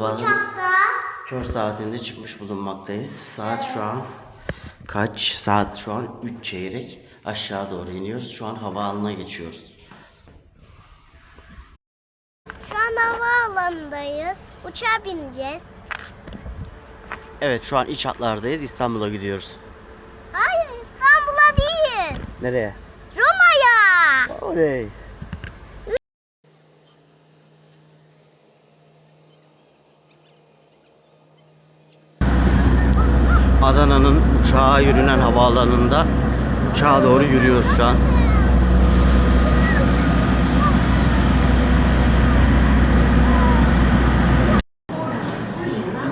Sabahın kör saatinde çıkmış bulunmaktayız. Saat şu an kaç? Saat şu an 3 çeyrek. Aşağı doğru iniyoruz. Şu an havaalanına geçiyoruz. şu an havaalanındayız. Uçağa bineceğiz. Evet şu an iç hatlardayız. İstanbul'a gidiyoruz. Hayır İstanbul'a değil. Nereye? Roma'ya. Oraya. Adana'nın uçağa yürünen havaalanında uçağa doğru yürüyoruz şu an.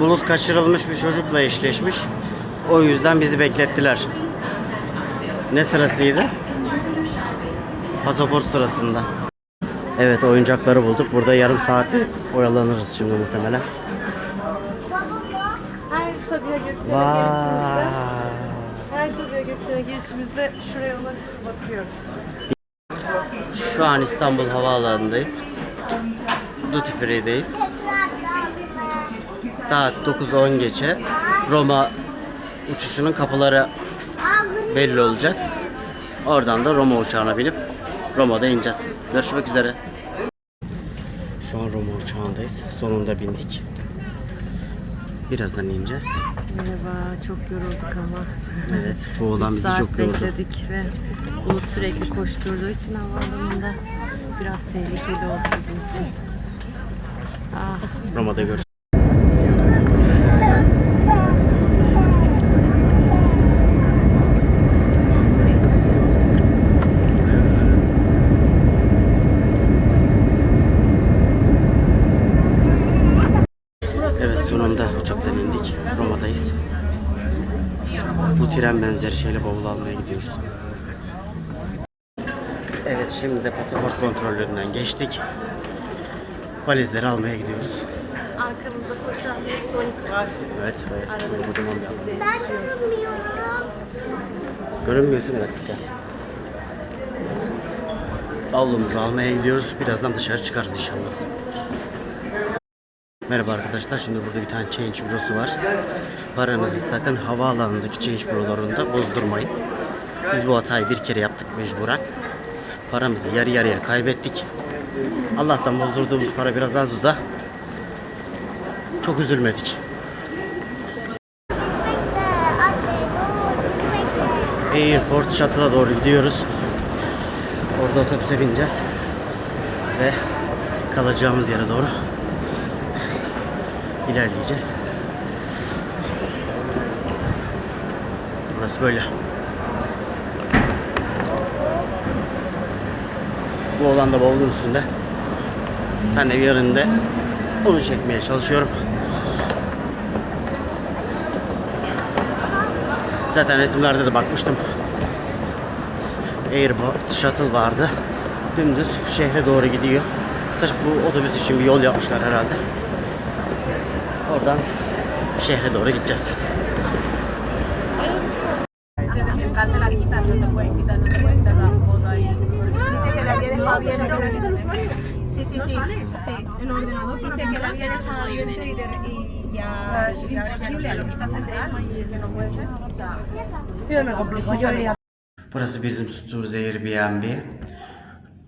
Bulut kaçırılmış bir çocukla eşleşmiş. O yüzden bizi beklettiler. Ne sırasıydı? Pasaport sırasında. Evet oyuncakları bulduk. Burada yarım saat oyalanırız şimdi muhtemelen. Girişimizde, her Sabiha Gökçen'e girişimizde şuraya ona bakıyoruz. Şu an İstanbul Havaalanı'ndayız. Duty Free'deyiz. Saat 9.10 geçe Roma uçuşunun kapıları belli olacak. Oradan da Roma uçağına binip Roma'da ineceğiz. Görüşmek üzere. Şu an Roma uçağındayız. Sonunda bindik. Birazdan ineceğiz. Merhaba, çok yorulduk ama. Evet, bu olan bizi çok yordu. bekledik ve Bulut sürekli koşturduğu için havaalanında biraz tehlikeli oldu bizim için. Ah, Roma'da görüşürüz. Evet sonunda uçaktan indik. Roma'dayız. Bu tren benzeri şeyle bavul almaya gidiyoruz. Evet şimdi de pasaport kontrollerinden geçtik. Valizleri almaya gidiyoruz. arkamızda koşan bir Sonic var. Evet ve Arada kocaman bir alan. Ben görmüyorum. Görünmüyorsun evet gel. Avlumuzu almaya gidiyoruz. Birazdan dışarı çıkarız inşallah. Merhaba arkadaşlar. Şimdi burada bir tane change bürosu var. Paranızı sakın havaalanındaki change bürolarında bozdurmayın. Biz bu hatayı bir kere yaptık mecburen. Paramızı yarı yarıya kaybettik. Allah'tan bozdurduğumuz para biraz azdı da çok üzülmedik. Airport Shuttle'a doğru gidiyoruz. Orada otobüse bineceğiz. Ve kalacağımız yere doğru ilerleyeceğiz. Burası böyle. Bu olan da bavulun üstünde. Ben de yerinde onu çekmeye çalışıyorum. Zaten resimlerde de bakmıştım. Airport Shuttle vardı. Dümdüz şehre doğru gidiyor. Sırf bu otobüs için bir yol yapmışlar herhalde. Oradan şehre doğru gideceğiz. Burası bizim tuttuğumuz Airbnb.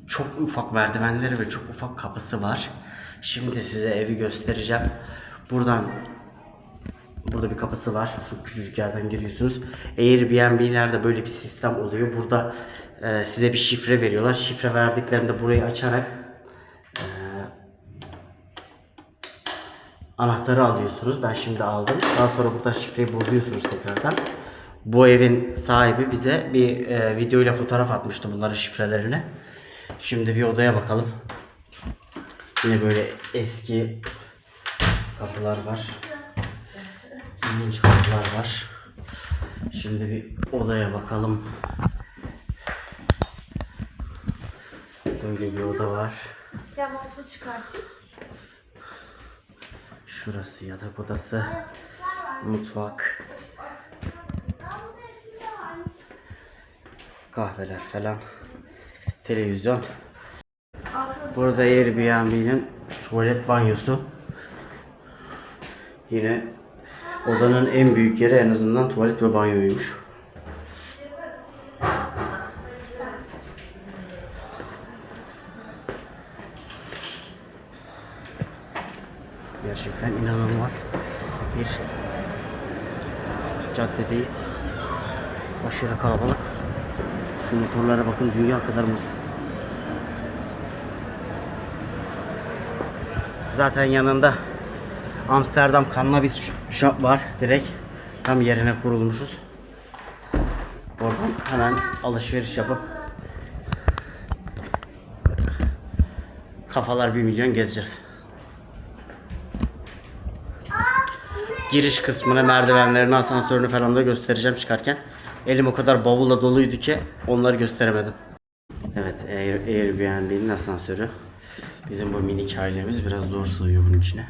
Çok ufak merdivenleri ve çok ufak kapısı var. Şimdi size evi göstereceğim. Buradan Burada bir kapısı var. Şu küçücük yerden giriyorsunuz. Airbnb'lerde böyle bir sistem oluyor. Burada e, size bir şifre veriyorlar. Şifre verdiklerinde burayı açarak e, anahtarı alıyorsunuz. Ben şimdi aldım. Daha sonra burada şifreyi bozuyorsunuz tekrardan. Bu evin sahibi bize bir e, video ile fotoğraf atmıştı bunların şifrelerini. Şimdi bir odaya bakalım. Yine böyle eski kapılar var. İlginç kapılar var. Şimdi bir odaya bakalım. Böyle bir oda var. Şurası yatak odası. Mutfak. Kahveler falan. Televizyon. Burada Airbnb'nin tuvalet banyosu. Yine odanın en büyük yeri en azından tuvalet ve banyoymuş. Gerçekten inanılmaz bir caddedeyiz. Aşırı kalabalık. Şu motorlara bakın dünya kadar mı? Zaten yanında Amsterdam Cannabis Shop var direkt. Tam yerine kurulmuşuz. Oradan hemen alışveriş yapıp kafalar bir milyon gezeceğiz. Giriş kısmını, merdivenlerini, asansörünü falan da göstereceğim çıkarken. Elim o kadar bavulla doluydu ki onları gösteremedim. Evet, Air, Airbnb'nin asansörü. Bizim bu minik ailemiz biraz zor sığıyor bunun içine.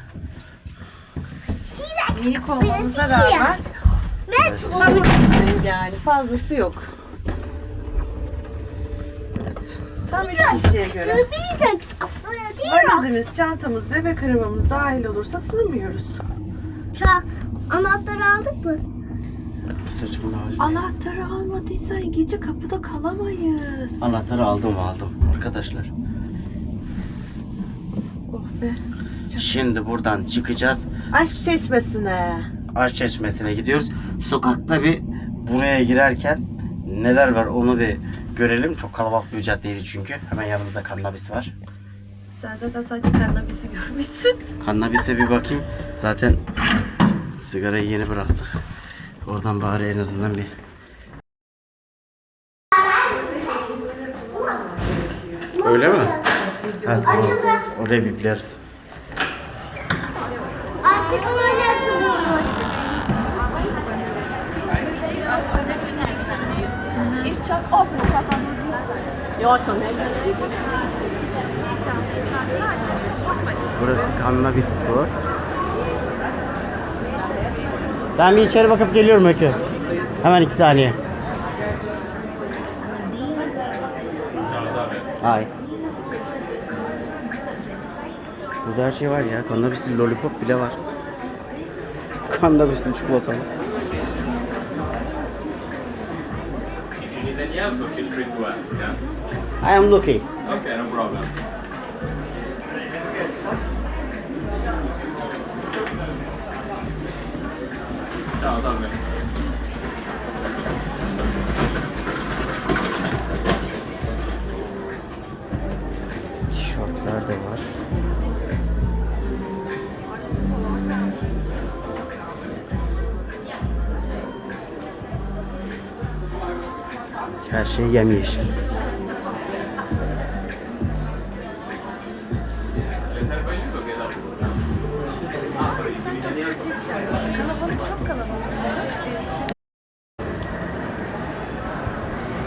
Minik olmamıza rağmen Evet. olabilir yani fazlası yok. evet. Tam üç kişiye göre. Valizimiz, çantamız, bebek arabamız dahil olursa sığmıyoruz. Anahtarı aldık mı? Saçımın hali. Anahtarı almadıysan gece kapıda kalamayız. Anahtarı aldım aldım arkadaşlar. Oh be. Şimdi buradan çıkacağız. Aşk çeşmesine. Aş Çeşmesi'ne gidiyoruz. Sokakta bir buraya girerken neler var onu bir görelim. Çok kalabalık bir caddeydi çünkü. Hemen yanımızda kannabis var. Sen zaten sadece kannabisi görmüşsün. Kannabise bir bakayım. Zaten sigarayı yeni bıraktık. Oradan bari en azından bir Öyle mi? Ha, tamam. Oraya bipleriz. Artık oynasın. Burası Cannabis Store. Ben bir içeri bakıp geliyorum Öykü. Hemen iki saniye. Ay. Burada her şey var ya. Cannabisli lollipop bile var. Need any help, feel free to ask. Yeah? I am looking. Okay, no problem. Ciao. Kalabalık çok kalabalık.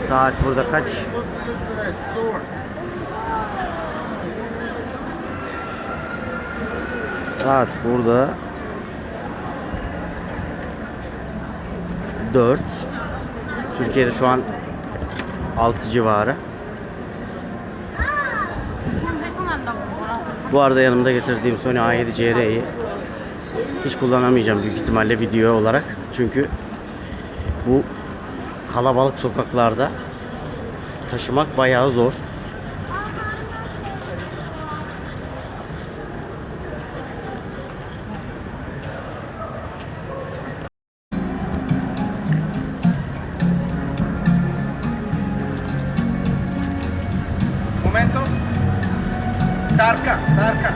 Saat burada kaç? Saat burada 4 Türkiye'de şu an 6 civarı. Bu arada yanımda getirdiğim Sony A7 CR'yi hiç kullanamayacağım büyük ihtimalle video olarak. Çünkü bu kalabalık sokaklarda taşımak bayağı zor. Tarka, Tarka.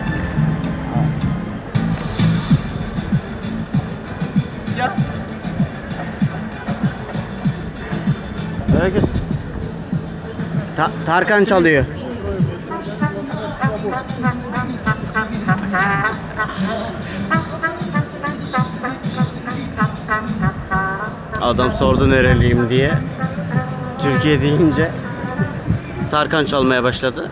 Ya. Öyle Ta- Tarkan çalıyor. Adam sordu nereliyim diye. Türkiye deyince Tarkan çalmaya başladı.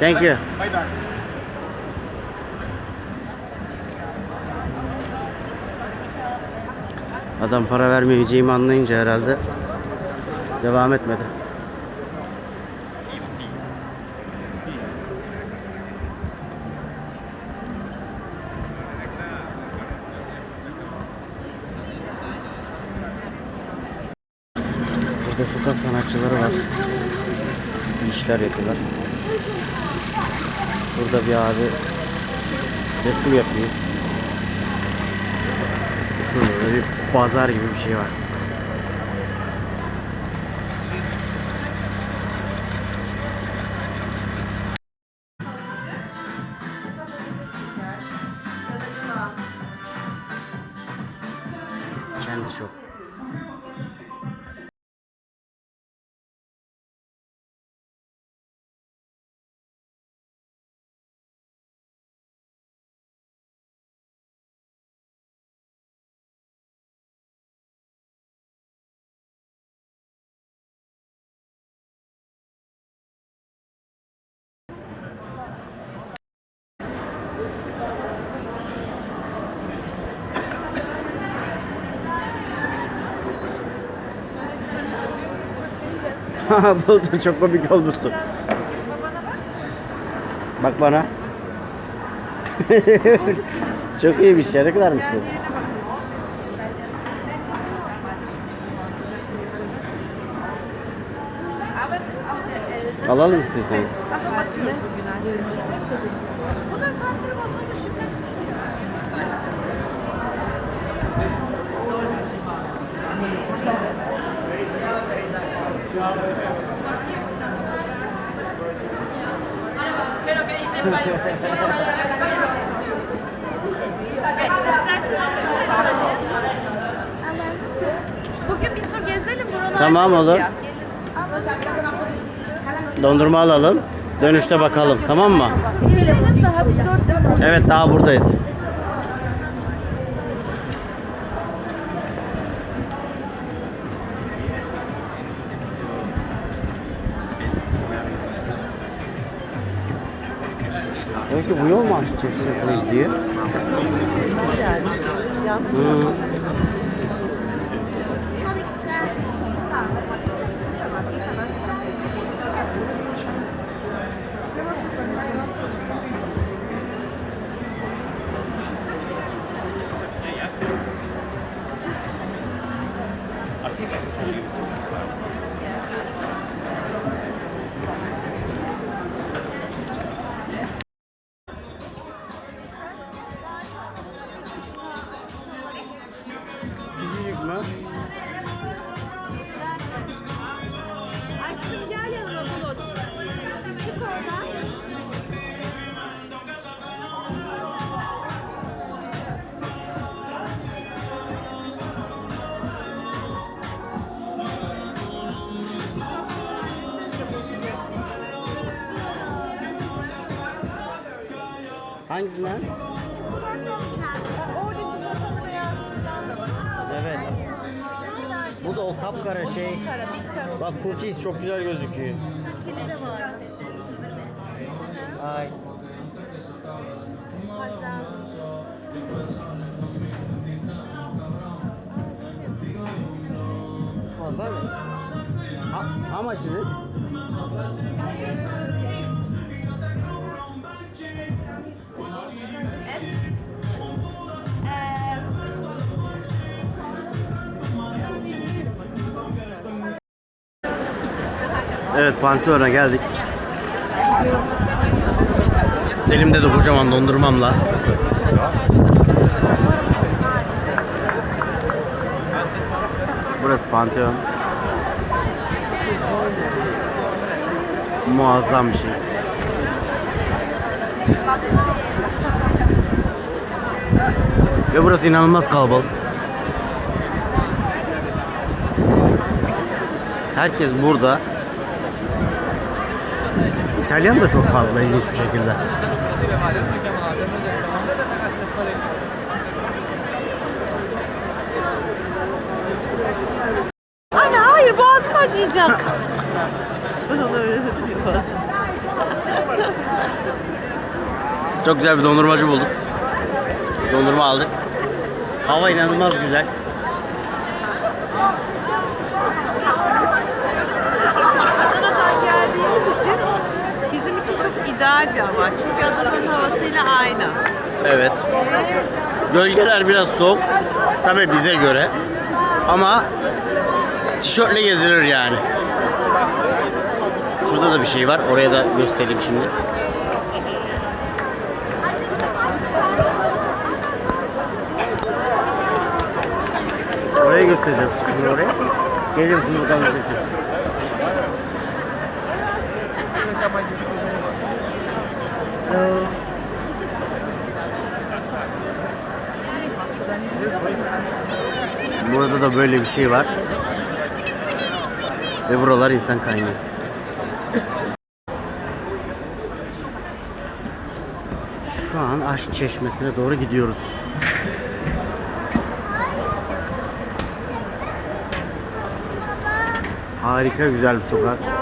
Thank you. Bye bye. Adam para vermeyeceğimi anlayınca herhalde devam etmedi. Burada sokak sanatçıları var. İşler yapıyorlar. Burada bir abi resim yapıyor. Şurada bir pazar gibi bir şey var. Buldum çok komik olmuşsun. Bak bana. çok iyiymiş ya ne kadarmış bu? Alalım istiyorsanız. Bir tur gezelim buralarda. Tamam olur. Dondurma alalım. Dönüşte bakalım tamam mı? Gezelim daha biz dört Evet daha buradayız. Bu yol mu açacaksın gidiyor? Hı. Hangisinden? Orada çikolatalı beyazlardan da. Evet. Bu da o kapkara şey. Bak cookies çok güzel gözüküyor. Kedi de var. Ay. Hasan. Fazla mı? How, how much is it? Evet Pantheon'a geldik. Elimde de kocaman dondurmamla. Burası Pantheon. Muazzam bir şey. Ve burası inanılmaz kalabalık. Herkes burada. İtalyan da çok fazla ilginç bir şekilde. Anne hayır boğazın acıyacak. Çok güzel bir dondurmacı bulduk. Dondurma aldık. Hava inanılmaz güzel. Adana'dan geldiğimiz için bizim için çok ideal bir. Çünkü Adana'nın havasıyla aynı. Evet. Gölgeler biraz soğuk. Tabii bize göre. Ama tişörtle gezilir yani. Şurada da bir şey var. Oraya da göstereyim şimdi. Oraya göstereceğim. Çıkın oraya. Gelin şimdi buradan göstereceğim. Burada da böyle bir şey var. Ve buralar insan kaynıyor. Şu an Aşk Çeşmesi'ne doğru gidiyoruz. Harika güzel bir sokak.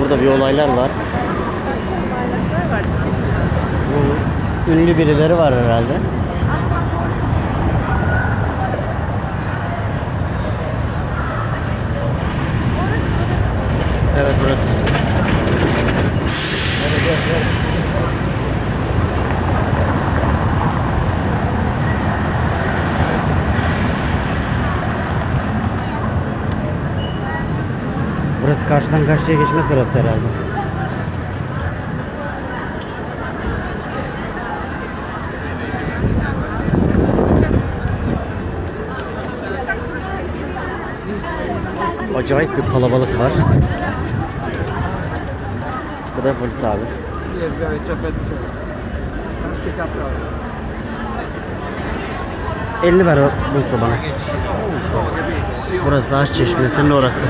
Burada bir olaylar var. Ünlü birileri var herhalde. Evet burası. Burası karşıdan karşıya geçme sırası herhalde. Acayip bir kalabalık var. Bu da polis abi. Elini ver o bana. Burası Aş Çeşmesi'nin orası.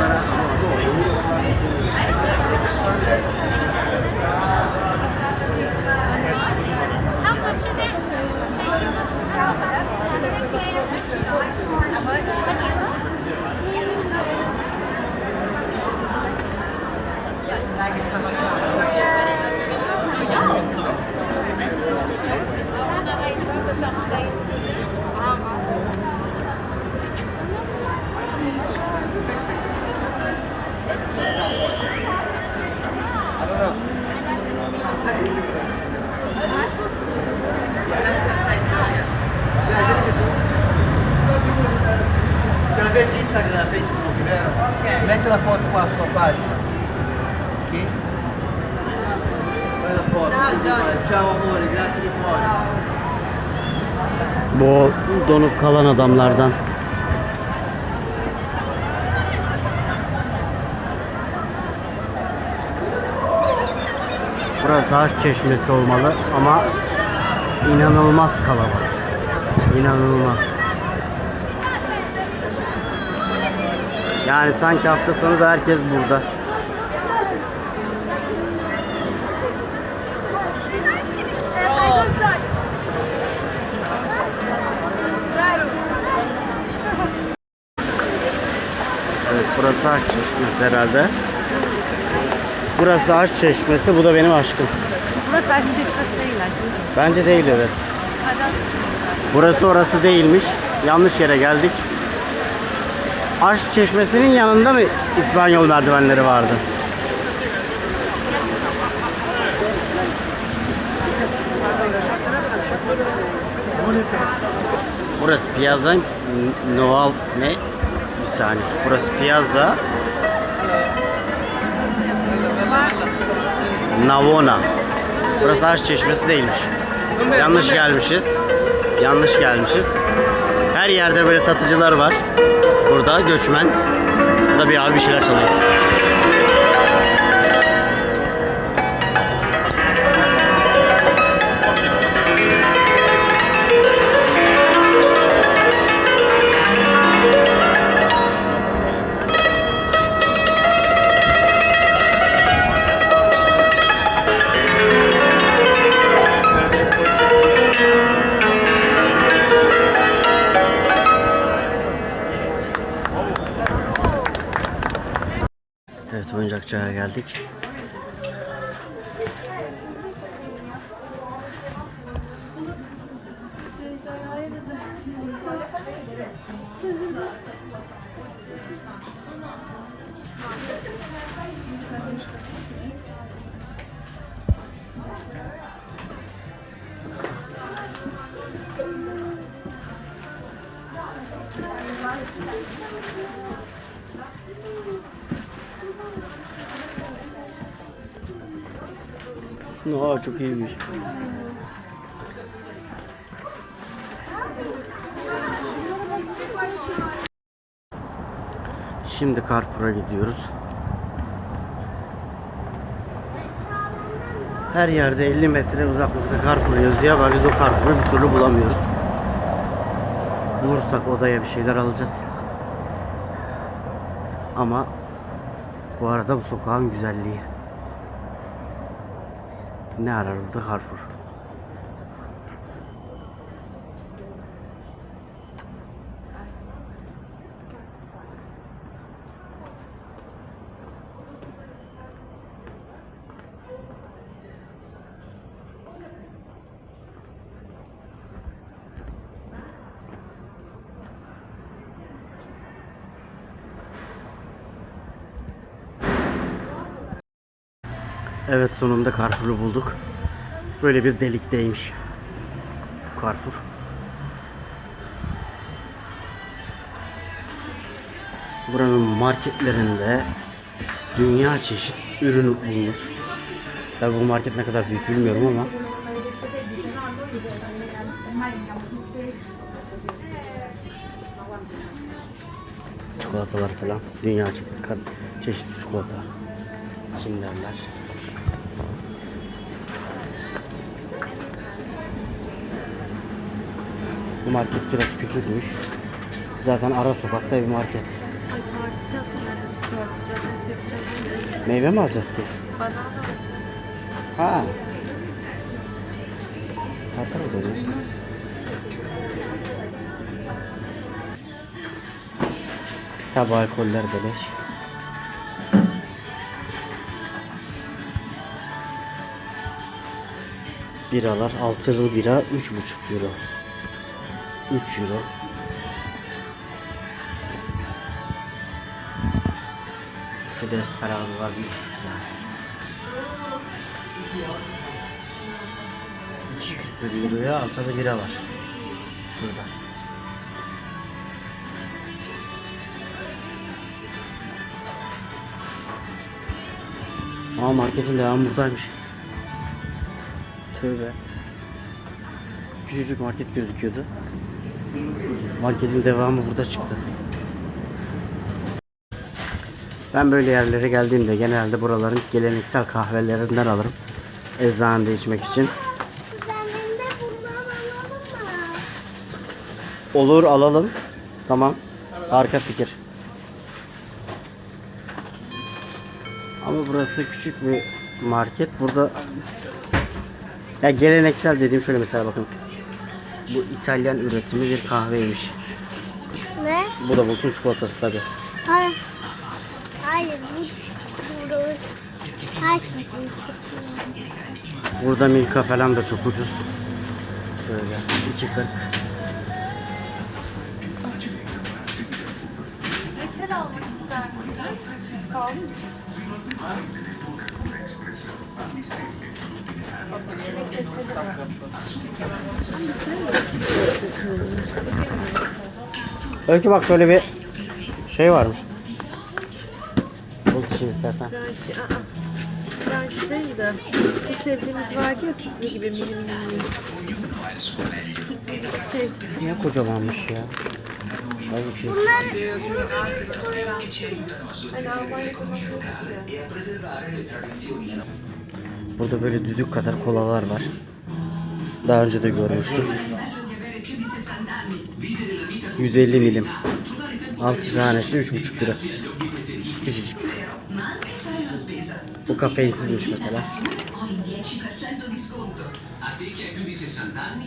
Donup kalan adamlardan. Burası Aşk Çeşmesi olmalı ama inanılmaz kalabalık. İnanılmaz. Yani sanki hafta sonu da herkes burada. Burası Aşk Çeşmesi herhalde. Burası Aşk Çeşmesi, bu da benim aşkım. Burası aşk çeşmesi değil aşkım. Bence değil evet. Burası orası değilmiş. Yanlış yere geldik. Aşk Çeşmesi'nin yanında mı İspanyol merdivenleri vardı? Burası Piazza Noal ne? Saniye. Burası Piazza Navona. Burası Aşk Çeşmesi değilmiş. Yanlış gelmişiz. Yanlış gelmişiz. Her yerde böyle satıcılar var. Burada göçmen. Burada bir abi bir şeyler çalıyor. Aa çok iyiymiş. Şimdi Carrefour'a gidiyoruz. Her yerde 50 metre uzaklıkta Carrefour yazıyor ama biz o Carrefour'u bir türlü bulamıyoruz. Bulursak odaya bir şeyler alacağız. Ama bu arada bu sokağın güzelliği. Ne arar burada Carrefour? Evet sonunda Carrefour'u bulduk. Böyle bir delikteymiş. Carrefour. Buranın marketlerinde dünya çeşit ürün bulunur. Tabi bu market ne kadar büyük bilmiyorum ama çikolatalar falan dünya çeşit, çeşitli çikolata kimlerler Bu market biraz küçükmüş. Zaten ara sokakta bir market. Ay tartışacağız kendimiz tartışacağız. Nasıl yapacağız? Meyve mi alacağız ki? Banana alacağım. Ha. Bakarız onu. Sabah alkoller beleş. Biralar altılı bira 3,5 euro. 3 euro. Şu desperado var 1,5 lira. İki küsur euroya altılı bira var. Şurada. Aa marketin devamı buradaymış. Tövbe. Küçücük market gözüküyordu. Marketin devamı burada çıktı. Ben böyle yerlere geldiğimde genelde buraların geleneksel kahvelerinden alırım. Eczanede içmek için. Olur alalım. Tamam. Harika fikir. Ama burası küçük bir market. Burada ya geleneksel dediğim şöyle mesela bakın. Bu İtalyan üretimi bir kahveymiş. Ne? Bu da bulutun çikolatası tabi. Hayır. Hayır bu. Herkesin Burada Milka falan da çok ucuz. Şöyle 2.40. Öykü bak şöyle bir şey varmış. Bul için istersen. Aa. Değil de bu sevdiğimiz vardı ya sütlü gibi mini mini mini. Şey, Niye kocamanmış ya? Ay bir şey. Burada böyle düdük kadar kolalar var. Daha önce de görmüştüm. 150 milim. 6 tanesi 3,5 lira. Küçücük. Bu kafeinsizmiş mesela.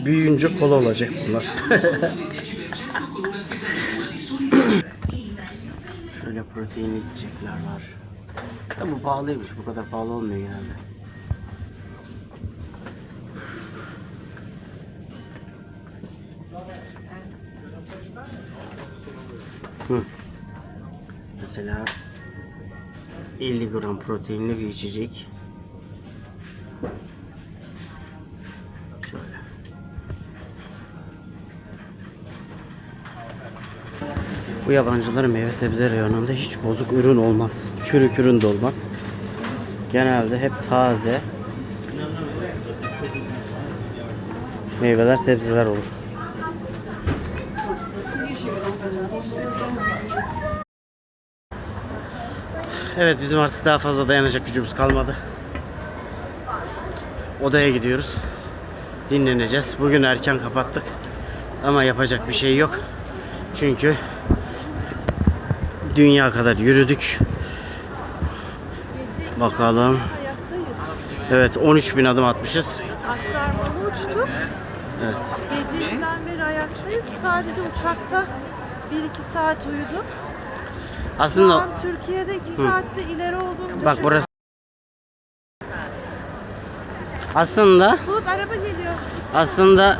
Büyüyünce kola olacak bunlar. Şöyle proteinli içecekler var. Bu pahalıymış. Bu kadar pahalı olmuyor genelde. Mesela 50 gram proteinli bir içecek. Bu yabancıların meyve sebze reyonunda hiç bozuk ürün olmaz. Çürük ürün de olmaz. Genelde hep taze meyveler, sebzeler olur. Evet bizim artık daha fazla dayanacak gücümüz kalmadı. Odaya gidiyoruz. Dinleneceğiz. Bugün erken kapattık. Ama yapacak bir şey yok. Çünkü dünya kadar yürüdük. Bakalım. Evet 13 bin adım atmışız. Aktarmalı uçtuk. Evet. Geceden beri ayaktayız. Sadece uçakta 1-2 saat Şu Aslında an Türkiye'de 2 saatte ileri olduğunu bak burası aslında Bulut araba geliyor. aslında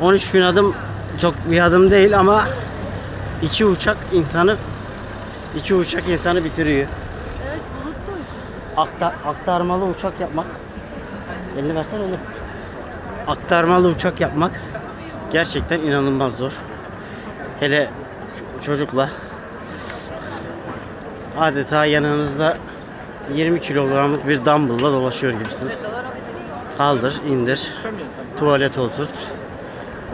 13 bin adım çok bir adım değil ama iki uçak insanı iki uçak insanı bitiriyor. Evet Bulut da uçuyor. Aktar, aktarmalı uçak yapmak. Elini versene oğlum. Aktarmalı uçak yapmak gerçekten inanılmaz zor. Hele ç- çocukla adeta yanınızda 20 kilogramlık bir dumbbell'la dolaşıyor gibisiniz. Kaldır, indir. Tuvalet oturt.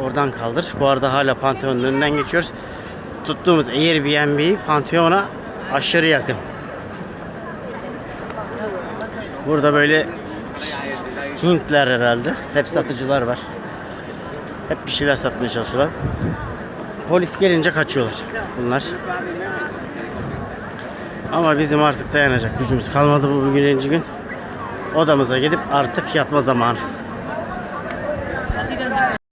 Oradan kaldır. Bu arada hala Pantheon'un önünden geçiyoruz. Tuttuğumuz Airbnb Pantheon'a aşırı yakın. Burada böyle Hintler herhalde. Hep satıcılar var. Hep bir şeyler satmaya çalışıyorlar. Polis gelince kaçıyorlar bunlar. Ama bizim artık dayanacak gücümüz kalmadı bu bugünkü gün. Odamıza gidip artık yatma zamanı.